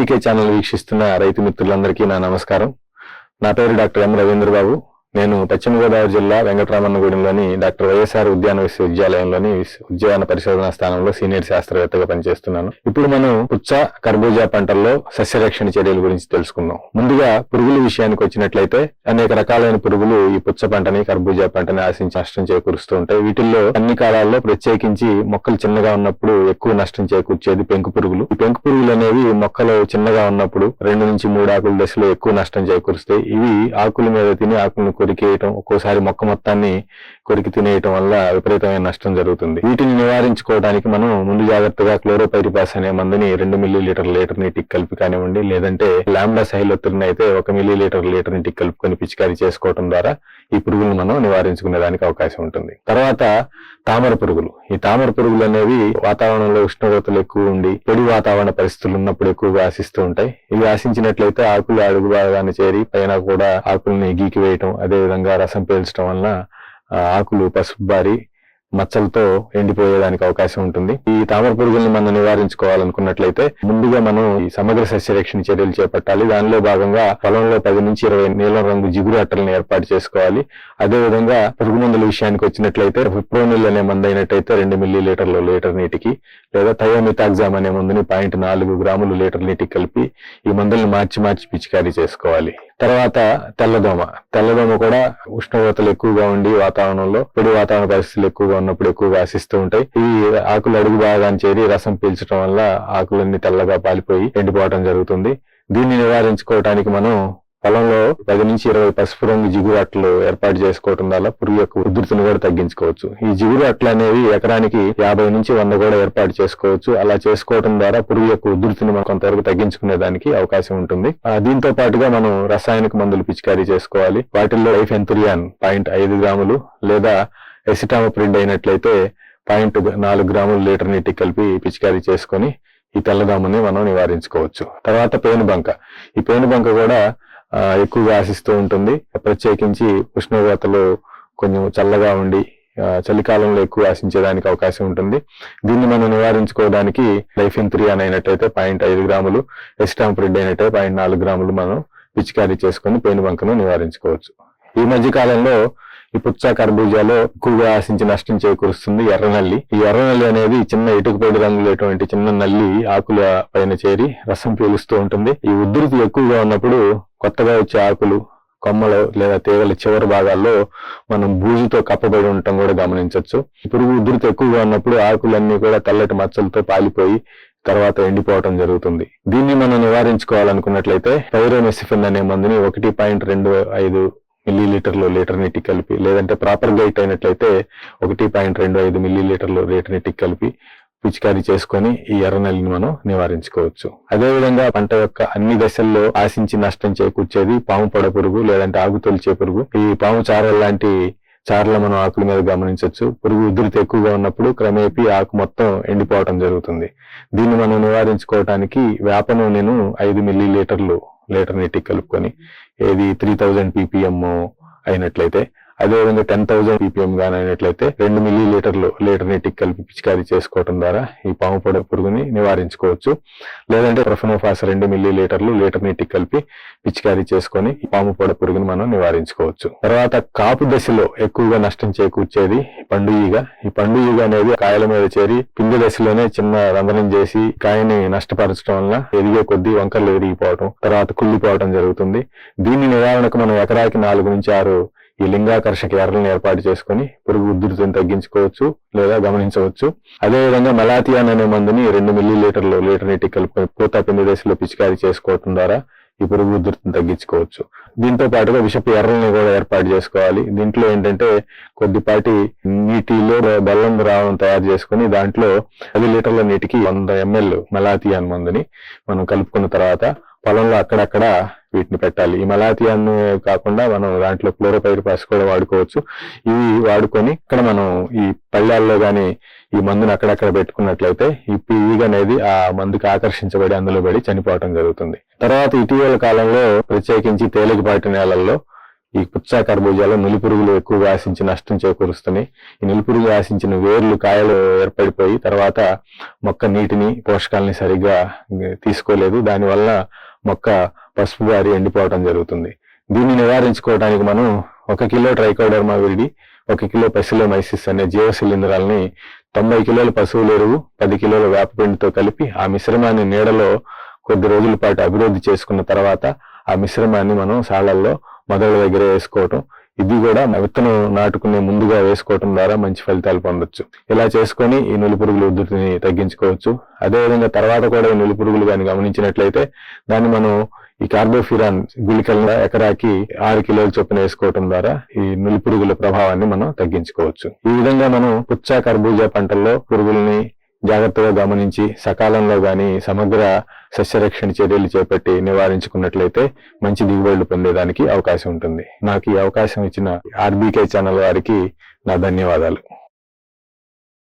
NBK channel వీక్షిస్తున్న రైతు మిత్రులందరికీ నా నమస్కారం. నా పేరు డాక్టర్ ఎం రవీంద్ర బాబు నేను పశ్చిమ గోదావరి జిల్లా వెంకటరామన్నగూడెంలోని డాక్టర్ వైఎస్ఆర్ ఉద్యాన విశ్వవిద్యాలయంలోని ఉద్యాన పరిశోధన స్థానంలో సీనియర్ శాస్త్రవేత్తగా పనిచేస్తున్నాను. ఇప్పుడు మనం పుచ్చ కర్బూజా పంటల్లో సస్యరక్షణ చర్యల గురించి తెలుసుకుందాం. ముందుగా పురుగుల విషయానికి వచ్చినట్లయితే అనేక రకాలైన పురుగులు ఈ పుచ్చ పంటని కర్బూజా పంటని ఆశించి నష్టం చేకూరుస్తూ ఉంటాయి. వీటిల్లో అన్ని కాలాల్లో ప్రత్యేకించి మొక్కలు చిన్నగా ఉన్నప్పుడు ఎక్కువ నష్టం చేకూర్చేది పెంకు పురుగులు. ఈ పెంకు పురుగులు అనేవి మొక్కలు చిన్నగా ఉన్నప్పుడు రెండు నుంచి మూడు ఆకుల దశలో ఎక్కువ నష్టం చేకూరుస్తాయి. ఇవి ఆకుల మీద తిని ఆకులను కొరికేయటం ఒక్కోసారి మొక్క మొత్తాన్ని కొరికి తినేయటం వల్ల విపరీతమైన నష్టం జరుగుతుంది. వీటిని నివారించుకోవడానికి మనం ముందు జాగ్రత్తగా క్లోరోపైరిపాస్ అనే మందుని రెండు మిల్లీ లీటర్ లీటర్ నీటికి కలిపి కానివ్వండి లేదంటే లాంబ్డా సైలోత్రిని అయితే ఒక మిల్లీ లీటర్ లీటర్ నీటికి కలుపుకొని పిచికారీ చేసుకోవడం ద్వారా ఈ పురుగులను మనం నివారించుకునే దానికి అవకాశం ఉంటుంది. తర్వాత తామర పురుగులు. ఈ తామర పురుగులు అనేవి వాతావరణంలో ఉష్ణోగ్రతలు ఎక్కువ ఉండి పొడి వాతావరణ పరిస్థితులు ఉన్నప్పుడు ఎక్కువగా ఆశిస్తూ ఉంటాయి. ఇవి ఆశించినట్లయితే ఆకులు అడుగు భాగాన్ని చేరి పైన కూడా ఆకుల్ని గీకి వేయటం అదే విధంగా రసం పీల్చడం వలన ఆ, ఆకులు పసుపు బారి మచ్చలతో ఎండిపోయేదానికి అవకాశం ఉంటుంది. ఈ తామర పురుగుల్ని మనం నివారించుకోవాలనుకున్నట్లయితే ముందుగా మనం ఈ సమగ్ర సస్యరక్షణ చర్యలు చేపట్టాలి. దానిలో భాగంగా పొలంలో పది నుంచి ఇరవై నీలం రంగు జిగురు అట్టలను ఏర్పాటు చేసుకోవాలి. అదే విధంగా పురుగు మందుల విషయానికి వచ్చినట్లయితే ఫిప్రోనిల్ అనే మందు అయినట్టయితే రెండు మిల్లీ లీటర్లు లీటర్ నీటికి లేదా థయోమితాగ్జామ్ అనే మందుని పాయింట్ నాలుగు గ్రాములు లీటర్ నీటికి కలిపి ఈ మందుల్ని మార్చి మార్చి పిచికారీ చేసుకోవాలి. తర్వాత తెల్లదోమ. తెల్లదోమ కూడా ఉష్ణోగ్రతలు ఎక్కువగా ఉండి వాతావరణంలో పొడి వాతావరణ పరిస్థితులు ఎక్కువగా ఉన్నప్పుడు ఎక్కువగా ఆశిస్తూ ఉంటాయి. ఈ ఆకులు అడుగు భాగాన్ని చేరి రసం పీల్చడం వల్ల ఆకులన్నీ తెల్లగా పాలిపోయి ఎండిపోవడం జరుగుతుంది. దీన్ని నివారించుకోవటానికి మనం పొలంలో పది నుంచి ఇరవై పసుపు రంగు జిగురు అట్లు ఏర్పాటు చేసుకోవటం వల్ల పురుగు యొక్క ఉధృతిని కూడా తగ్గించుకోవచ్చు. ఈ జిగురు అట్లు అనేవి ఎకరానికి యాభై నుంచి వంద కూడా ఏర్పాటు చేసుకోవచ్చు. అలా చేసుకోవటం ద్వారా పురుగు యొక్క ఉధృతిని మనం కొంతవరకు తగ్గించుకునే దానికి అవకాశం ఉంటుంది. ఆ, దీంతో పాటుగా మనం రసాయనిక మందులు పిచికారీ చేసుకోవాలి. వాటిల్లో లైఫెంతురియాన్ పాయింట్ ఐదు గ్రాములు లేదా ఎసిటామప్రిడ్ అయినట్లయితే పాయింట్ నాలుగు గ్రాములు లీటర్ నీటికి కలిపి పిచికారీ చేసుకొని ఈ తెల్లదోమని మనం నివారించుకోవచ్చు. తర్వాత పేనుబంక ఈ పేనుబంక కూడా ఎక్కువగా ఆశిస్తూ ఉంటుంది. ప్రత్యేకించి ఉష్ణోగ్రతలు కొంచెం చల్లగా ఉండి చలికాలంలో ఎక్కువ ఆశించేదానికి అవకాశం ఉంటుంది. దీన్ని మనం నివారించుకోవడానికి హైఫిన్ త్రీ అని అయినట్టయితే పాయింట్ ఐదు గ్రాములు ఎస్టాంప్రిడ్ అయినట్టయితే పాయింట్ నాలుగు గ్రాములు మనం పిచికారీ చేసుకొని పేనుబంకను నివారించుకోవచ్చు. ఈ మధ్య కాలంలో ఈ పుచ్చ కర్బూజాలో ఎక్కువగా ఆశించి నష్టం చేకూరుస్తుంది ఎర్రనల్లి. ఈ ఎర్రనల్లి అనేది చిన్న ఇటుకపేడు రంగులేటువంటి చిన్న నల్లి ఆకుల పైన చేరి రసం పీలుస్తూ ఉంటుంది. ఈ ఉధృతి ఎక్కువగా ఉన్నప్పుడు కొత్తగా వచ్చే ఆకులు కొమ్మలు లేదా తీగల చివరి భాగాల్లో మనం బూజుతో కప్పబడి ఉండటం కూడా గమనించవచ్చు. పురుగు ఉధృతి ఎక్కువగా ఉన్నప్పుడు ఆకులన్నీ కూడా తెల్లటి మచ్చలతో పాలిపోయి తర్వాత ఎండిపోవటం జరుగుతుంది. దీన్ని మనం నివారించుకోవాలనుకున్నట్లయితే పైరోమెసిఫిన్ అనే మందుని ఒకటి పాయింట్ రెండు ఐదు మిల్లీ లీటర్లు లీటర్ నీటికి కలిపి లేదంటే ప్రాపర్ గైట్ అయినట్లయితే ఒకటి పాయింట్ రెండు ఐదు మిల్లీ లీటర్లు లీటర్ నీటికి కలిపి పిచికారీ చేసుకొని ఈ ఎర్రనల్లిని మనం నివారించుకోవచ్చు. అదేవిధంగా పంట యొక్క అన్ని దశల్లో ఆశించి నష్టం చేకూర్చేది పాము పొడ పురుగు లేదంటే ఆకు తొలిచే పురుగు. ఈ పాము చారల లాంటి చారల మనం ఆకుల మీద గమనించవచ్చు. పురుగు ఉధృతి ఎక్కువగా ఉన్నప్పుడు క్రమేపీ ఆకు మొత్తం ఎండిపోవటం జరుగుతుంది. దీన్ని మనం నివారించుకోవటానికి వేప నూనెను ఐదు మిల్లీ లీటర్లు లీటర్ నీటికి కలుపుకొని ఏది త్రీ థౌజండ్ పీపీఎం అయినట్లయితే అదేవిధంగా టెన్ థౌసండ్ పీపీఎం గాని అయినట్లయితే రెండు మిల్లీ లీటర్లు లీటర్ నీటికి కలిపి పిచికారీ చేసుకోవడం ద్వారా ఈ పాము పొడ పురుగుని నివారించుకోవచ్చు. లేదంటే ప్రొఫెనోఫాస్ రెండు మిల్లీ లీటర్లు లీటర్ నీటికి కలిపి పిచికారీ చేసుకొని ఈ పాము పొడ పురుగుని మనం నివారించుకోవచ్చు. తర్వాత కాపు దశలో ఎక్కువగా నష్టం చేకూర్చేది పండు ఈగ. ఈ పండు ఈగ అనేది కాయల మీద చేరి పిండి దశలోనే చిన్న రంధ్రం చేసి కాయని నష్టపరచడం వల్ల ఎదిగే కొద్దీ వంకర్లు ఎరిగిపోవడం తర్వాత కుళ్ళిపోవడం జరుగుతుంది. దీని నివారణకు మనం ఎకరాకి నాలుగు నుంచి ఆరు ఈ లింగాకర్షక ఎర్రలను ఏర్పాటు చేసుకొని పురుగు ఉధృతిని తగ్గించుకోవచ్చు లేదా గమనించవచ్చు. అదేవిధంగా మెలాథియాన్ అనే మందుని రెండు మిల్లీ లీటర్లు లీటర్ నీటికి కలుపుకొని పూత పిండి దశలో పిచికారీ చేసుకోవటం ద్వారా ఈ పురుగు ఉధృతిని తగ్గించుకోవచ్చు. దీంతో పాటుగా విషపు ఎర్రలను కూడా ఏర్పాటు చేసుకోవాలి. దీంట్లో ఏంటంటే కొద్దిపాటి నీటిలో బెల్లం రావడం తయారు చేసుకొని దాంట్లో పది లీటర్ల నీటికి వంద ఎంఎల్ మెలాథియాన్ మందుని మనం కలుపుకున్న తర్వాత పొలంలో అక్కడక్కడ వీటిని పెట్టాలి. ఈ మలాథియాన్ కాకుండా మనం దాంట్లో క్లోరోపైరిపాస్ కూడా వాడుకోవచ్చు. ఇవి వాడుకొని ఇక్కడ మనం ఈ పళ్ళాల్లో కానీ ఈ మందును అక్కడక్కడ పెట్టుకున్నట్లయితే ఈ ఈగ అనేది ఆ మందుకి ఆకర్షించబడి అందులో పడి చనిపోవటం జరుగుతుంది. తర్వాత ఇటీవల కాలంలో ప్రత్యేకించి తేలికపాటి నేలల్లో ఈ పుచ్చ కర్బూజాలో నులిపురుగులు ఎక్కువగా ఆశించి నష్టం చేకూరుస్తున్నాయి. ఈ నులిపురుగులు ఆశించిన వేర్లు కాయలు ఏర్పడిపోయి తర్వాత మొక్క నీటిని పోషకాలని సరిగ్గా తీసుకోలేదు. దానివల్ల మొక్క పసుపు గారి ఎండిపోవడం జరుగుతుంది. దీన్ని నివారించుకోవడానికి మనం ఒక కిలో ట్రైకోడర్మా విరిడి ఒక కిలో పెసిలోమైసిస్ అనే జీవ శిలీంధ్రాలని తొంభై కిలోల పశువుల ఎరువు పది కిలోల వేపపిండితో కలిపి ఆ మిశ్రమాన్ని నీడలో కొద్ది రోజుల పాటు అభివృద్ధి చేసుకున్న తర్వాత ఆ మిశ్రమాన్ని మనం సాళ్ళల్లో మొదల దగ్గర వేసుకోవటం ఇది కూడా విత్తనం నాటుకునే ముందుగా వేసుకోవటం ద్వారా మంచి ఫలితాలు పొందొచ్చు. ఇలా చేసుకొని ఈ నులి పురుగుల ఉధృతిని తగ్గించుకోవచ్చు. అదేవిధంగా తర్వాత కూడా ఈ నులి పురుగులు కానీ గమనించినట్లయితే దాన్ని మనం ఈ కార్బోఫిరాన్ గుళికలను ఎకరాకి ఆరు కిలోల చొప్పున వేసుకోవటం ద్వారా ఈ నులి పురుగుల ప్రభావాన్ని మనం తగ్గించుకోవచ్చు. ఈ విధంగా మనం పుచ్చ కర్బూజా పంటల్లో పురుగుల్ని జాగ్రత్తగా గమనించి సకాలంలో గాని సమగ్ర సస్యరక్షణ చర్యలు చేపట్టి నివారించుకున్నట్లయితే మంచి దిగుబడులు పొందేదానికి అవకాశం ఉంటుంది. నాకు ఈ అవకాశం ఇచ్చిన ఆర్బీకే ఛానల్ వారికి నా ధన్యవాదాలు.